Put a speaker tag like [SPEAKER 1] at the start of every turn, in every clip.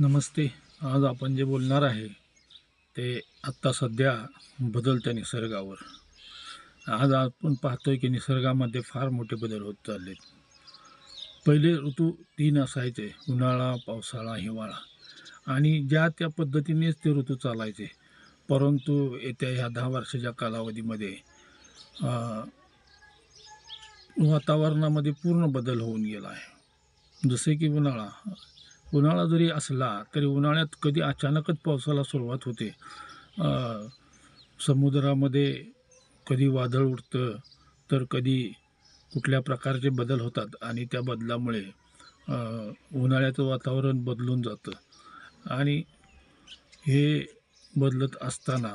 [SPEAKER 1] नमस्ते. आज आपण जे बोलणार आहे ते आत्ता सध्या बदलत्या निसर्गावर. आज आपण पाहतोय की निसर्गामध्ये फार मोठे बदल होत चालले पहिले ऋतू तीन असायचे उन्हाळा पावसाळा हिवाळा. आणि ज्या त्या पद्धतीनेच ते ऋतू चालायचे. परंतु येत्या ह्या दहा वर्षाच्या कालावधीमध्ये वातावरणामध्ये पूर्ण बदल होऊन गेला आहे. जसे की उन्हाळा उन्हाळा जरी असला तरी उन्हाळ्यात कधी अचानकच पावसाला सुरुवात होते. समुद्रामध्ये कधी वादळ उठतं तर कधी कुठल्या प्रकारचे बदल होतात आणि त्या बदलामुळे उन्हाळ्याचं वातावरण बदलून जातं. आणि हे बदलत असताना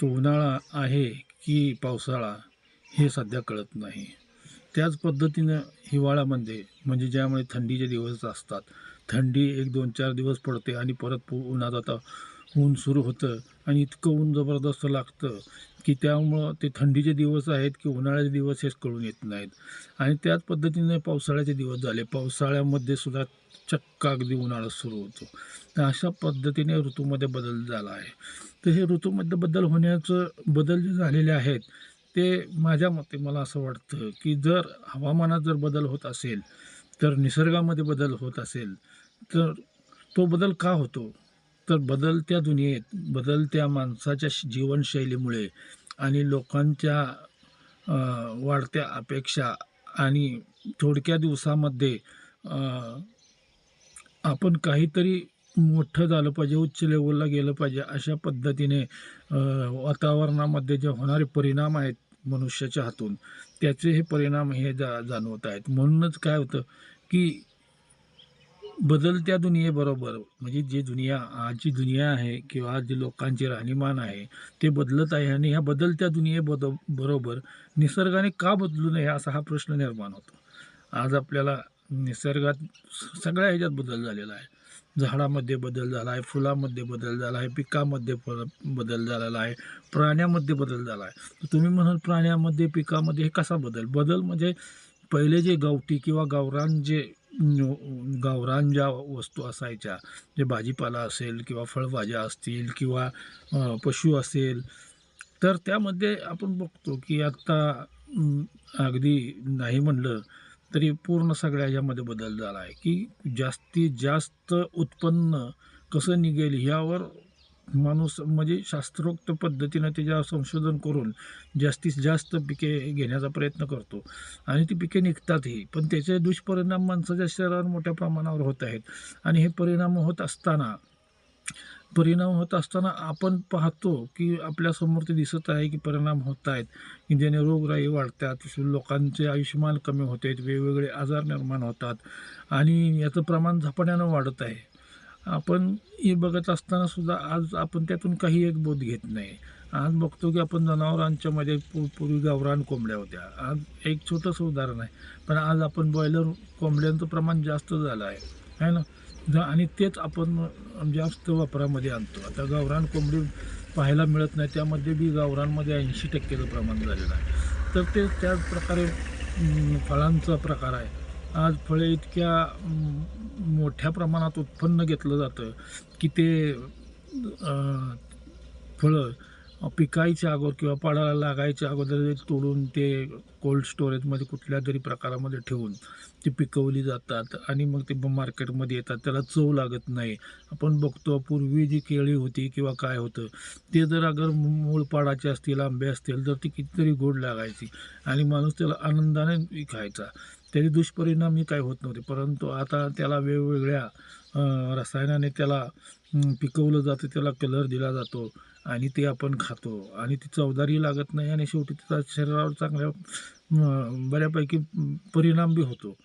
[SPEAKER 1] तो उन्हाळा आहे की पावसाळा हे सध्या कळत नाही. त्याच पद्धतीनं हिवाळ्यामध्ये म्हणजे ज्यामुळे थंडीचे दिवस असतात थंडी एक दोन चार दिवस पडते आणि परत पु- उन्हात आता ऊन सुरू होतं. आणि इतकं ऊन जबरदस्त लागतं की त्यामुळं ते थंडीचे दिवस आहेत की उन्हाळ्याचे दिवस हेच कळून येत नाहीत. आणि त्याच पद्धतीने पावसाळ्याचे दिवस झाले. पावसाळ्यामध्ये सुद्धा चक्क अगदी उन्हाळा सुरू होतो. तर अशा पद्धतीने ऋतूमध्ये बदल झाला आहे. तर हे ऋतूमध्ये बदल होण्याचं बदल जे झालेले आहेत ते माझ्या मते मला असं वाटतं की जर हवामानात जर बदल होत असेल तर निसर्गामध्ये बदल होत असेल तर तो बदल का होतो? तर बदलत्या दुनियेत बदलत्या माणसाच्या जीवनशैलीमुळे आणि लोकांच्या वाढत्या अपेक्षा आणि थोडक्या दिवसामध्ये आपण काहीतरी मोठं झालं पाहिजे उच्च लेवलला गेलं पाहिजे अशा पद्धतीने वातावरणामध्ये जे होणारे परिणाम आहेत मनुष्याच्या हातून त्याचे हे परिणाम हे जा जाणवत आहेत. म्हणूनच काय होतं की बदलत्या दुनियेबरोबर म्हणजे जी दुनिया आजची दुनिया आहे किंवा आज जे लोकांचे राहणीमान आहे ते बदलत आहे आणि ह्या बदलत्या दुनियेबद बरोबर निसर्गाने का बदलू नये असा हा प्रश्न निर्माण होतो. आज आपल्याला निसर्गात स- सगळ्या ह्याच्यात बदल झालेला आहे. झाडामध्ये बदल झाला आहे फुलामध्ये बदल झाला आहे पिकामध्ये फळ बदल झालेला आहे प्राण्यामध्ये बदल झाला आहे. तर तुम्ही म्हणाल प्राण्यामध्ये पिकामध्ये हे कसा बदल? बदल म्हणजे पहिले जे गावठी किंवा गावरान जे गावरान ज्या वस्तू असायच्या जे भाजीपाला असेल किंवा फळभाज्या असतील किंवा पशु असेल तर त्यामध्ये आपण बघतो की आत्ता अगदी नाही म्हणलं तरी पूर्ण सगळ्या याच्यामध्ये बदल झाला आहे की जास्तीत जास्त उत्पन्न कसं निघेल ह्यावर माणूस म्हणजे शास्त्रोक्त पद्धतीनं त्याच्यावर संशोधन करून जास्तीत जास्त पिके घेण्याचा प्रयत्न करतो. आणि ती पिके निघतातही पण त्याचे दुष्परिणाम माणसाच्या शरीरावर मोठ्या प्रमाणावर होत आहेत. आणि हे परिणाम होत असताना परिणाम होत असताना आपण पाहतो की आपल्यासमोर ते दिसत आहे की परिणाम होत आहेत. की ज्याने रोगराई वाढतात लोकांचे आयुष्यमान कमी होते वेगवेगळे आजार निर्माण होतात. आणि याचं प्रमाण झपाट्यानं वाढत आहे. आपण हे बघत असताना सुद्धा आज आपण त्यातून काही एक बोध घेत नाही. आज बघतो की आपण जनावरांच्यामध्ये पू पूर्वी गावरान कोंबड्या होत्या. आज एक छोटंसं उदाहरण आहे. पण आज आपण बॉयलर कोंबड्यांचं प्रमाण जास्त झालं आहे. है ना? ज- आणि तेच आपण जास्त वापरामध्ये आणतो. आता गावरान कोंबडी पाहायला मिळत नाही. त्यामध्ये बी गावरानमध्ये ऐंशी टक्केचं प्रमाण झालेलं आहे. तर ते त्याच प्रकारे फळांचा प्रकार आहे. आज फळे इतक्या मोठ्या प्रमाणात उत्पन्न घेतलं जातं की ते फळं पिकायच्या अगोदर किंवा पाडाला लागायच्या अगोदर तोडून ते कोल्ड स्टोरेजमध्ये कुठल्या तरी प्रकारामध्ये ठेवून ती पिकवली जातात आणि मग ते मार्केटमध्ये येतात. त्याला चव लागत नाही. आपण बघतो पूर्वी जी केळी होती किंवा काय होतं ते जर अगर मूळ पाडाचे असतील आंबे असतील तर ती कितीतरी गोड लागायची आणि माणूस त्याला आनंदाने खायचा त्याचे दुष्परिणामही काय होत नव्हते. परंतु आता त्याला वेगवेगळ्या रसायनाने त्याला पिकवलं जातं त्याला कलर दिला जातो आणि ते आपण खातो. आणि ती चवदारही लागत नाही आणि शेवटी त्याचा शरीरावर चांगल्या बऱ्यापैकी परिणाम बी होतो.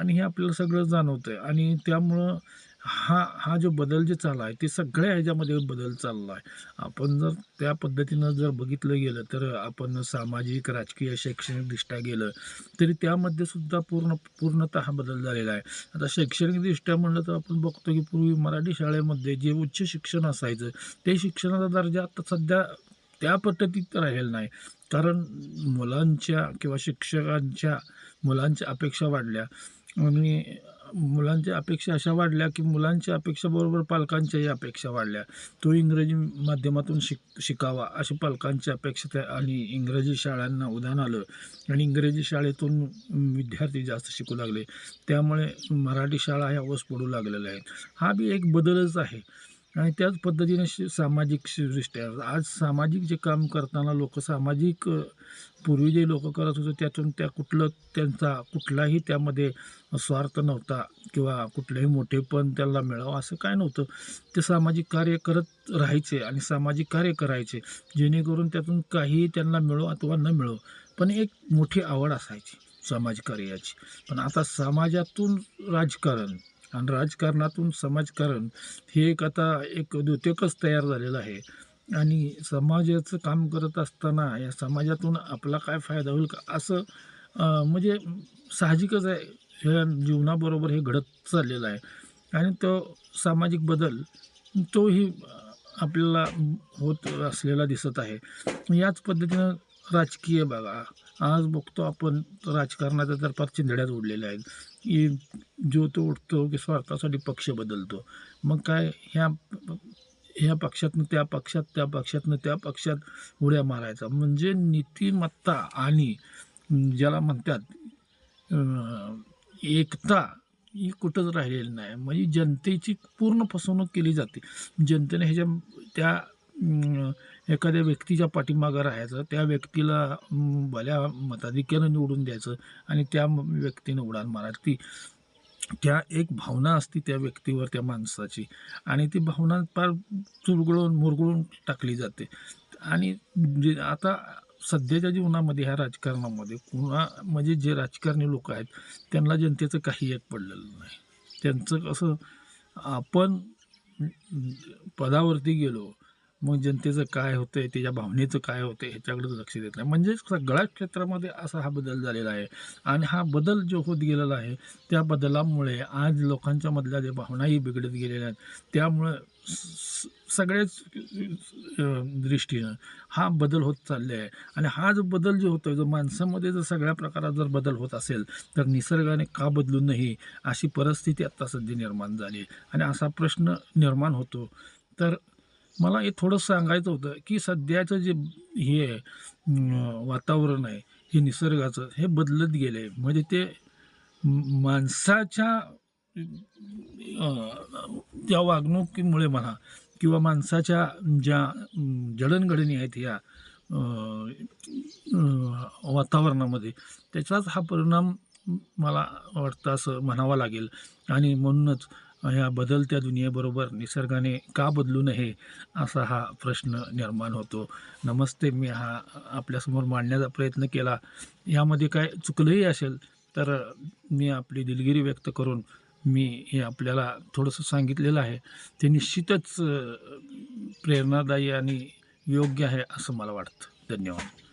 [SPEAKER 1] आणि हे आपल्याला सगळं जाणवतं आहे आणि त्यामुळं हा हा जो बदल जे चालला आहे ते सगळ्या ह्याच्यामध्ये बदल चालला आहे. आपण जर त्या पद्धतीनं जर बघितलं गेलं तर आपण सामाजिक राजकीय शैक्षणिकदृष्ट्या गेलं तरी त्यामध्ये सुद्धा पूर्ण पूर्णतः हा बदल झालेला आहे. आता शैक्षणिकदृष्ट्या म्हणलं तर आपण बघतो की पूर्वी मराठी शाळेमध्ये जे उच्च शिक्षण असायचं ते शिक्षणाचा दर्जा आता सध्या त्या पद्धतीत राहिलेला नाही. कारण मुलांच्या किंवा शिक्षकांच्या मुलांच्या अपेक्षा वाढल्या आणि मुलांच्या अपेक्षा अशा वाढल्या की मुलांच्या अपेक्षाबरोबर पालकांच्याही अपेक्षा वाढल्या. तो इंग्रजी माध्यमातून शिक शिकावा अशी पालकांची अपेक्षा त्या आणि इंग्रजी शाळांना उदाहरण आलं आणि इंग्रजी शाळेतून विद्यार्थी जास्त शिकू लागले. त्यामुळे मराठी शाळा ह्या ओस पडू लागलेल्या आहेत. हा बी एक बदलच आहे. आणि त्याच पद्धतीने श- सामाजिक दृष्ट्या आज सामाजिक जे काम करताना लोक सामाजिक पूर्वी जे लोक करत होते त्यातून त्या कुठलं त्यांचा कुठलाही त्यामध्ये स्वार्थ नव्हता किंवा कुठलंही मोठेपण त्याला मिळावं असं काय नव्हतं. ते सामाजिक कार्य करत राहायचे आणि सामाजिक कार्य करायचे जेणेकरून त्यातून काही त्यांना मिळो अथवा न मिळो पण एक मोठी आवड असायची समाजकार्याची पण आता समाजातून राजकारण आणि राजकारणातून समाजकारण हे एक आता एक द्योतकच तयार झालेलं आहे. आणि समाजाचं काम करत असताना या समाजातून आपला काय फायदा होईल का? असं म्हणजे साहजिकच आहे. ह्या जीवनाबरोबर हे घडत चाललेलं आहे. आणि तो सामाजिक बदल तोही आपल्याला होत असलेला दिसत आहे. याच पद्धतीनं राजकीय बघा. आज बघतो आपण राजकारणाच्या तर फार चिंधड्यात उडलेल्या आहेत. की जो तो उठतो की स्वार्थासाठी पक्ष बदलतो. मग काय ह्या ह्या पक्षातनं त्या पक्षात त्या पक्षातनं त्या पक्षात उड्या मारायचा. म्हणजे नीतिमत्ता आणि ज्याला म्हणतात एकता ही कुठंच राहिलेली नाही. म्हणजे जनतेची पूर्ण फसवणूक केली जाते. जनतेने ह्याच्या त्या एखाद्या व्यक्तीच्या पाठीमागं राहायचं त्या व्यक्तीला भल्या मताधिक्यानं निवडून द्यायचं आणि त्या व्यक्तीनं उडान मारायची. ती त्या एक भावना असती त्या व्यक्तीवर त्या माणसाची. आणि ती भावना फार चुरगळून मुरगळून टाकली जाते. आणि जे आता सध्याच्या जीवनामध्ये ह्या राजकारणामध्ये कुणा म्हणजे जे राजकारणी लोक आहेत त्यांना जनतेचं काही एक पडलेलं नाही. त्यांचं कसं आपण पदावरती गेलो मग जनतेचं काय होतं आहे त्याच्या भावनेचं काय होतंय ह्याच्याकडे लक्ष देत नाही. म्हणजे सगळ्याच क्षेत्रामध्ये असा हा बदल झालेला आहे. आणि हा बदल जो होत गेलेला आहे त्या बदलामुळे आज लोकांच्या मधल्या ज्या भावनाही बिघडत गेलेल्या आहेत त्यामुळं स- सगळ्याच दृष्टीनं हा बदल होत चालले आहे आणि हा जो बदल जो होतो जो माणसामध्ये जर सगळ्या प्रकारात जर बदल होत असेल तर निसर्गाने का बदलू नाही अशी परिस्थिती आत्ता सध्या निर्माण झाली आहे. आणि असा प्रश्न निर्माण होतो. तर मला हे थोडं सांगायचं होतं की सध्याचं जे हे आहे, वातावरण आहे हे निसर्गाचं हे बदलत गेलं आहे म्हणजे ते माणसाच्या त्या वागणुकीमुळे म्हणा किंवा माणसाच्या ज्या जडणघडणी आहेत ह्या वातावरणामध्ये त्याचाच हा परिणाम मला वाटतं असं म्हणावा लागेल. आणि म्हणूनच ह्या बदलत्या दुनियेबरोबर निसर्गाने का बदलू नये असा हा प्रश्न निर्माण होतो. नमस्ते मी हा आपल्यासमोर मांडण्याचा प्रयत्न केला. यामध्ये काय चुकलंही असेल तर मी आपली दिलगिरी व्यक्त करून मी हे आपल्याला थोडंसं सांगितलेलं आहे. ते निश्चितच प्रेरणादायी आणि योग्य आहे असं मला वाटतं. धन्यवाद.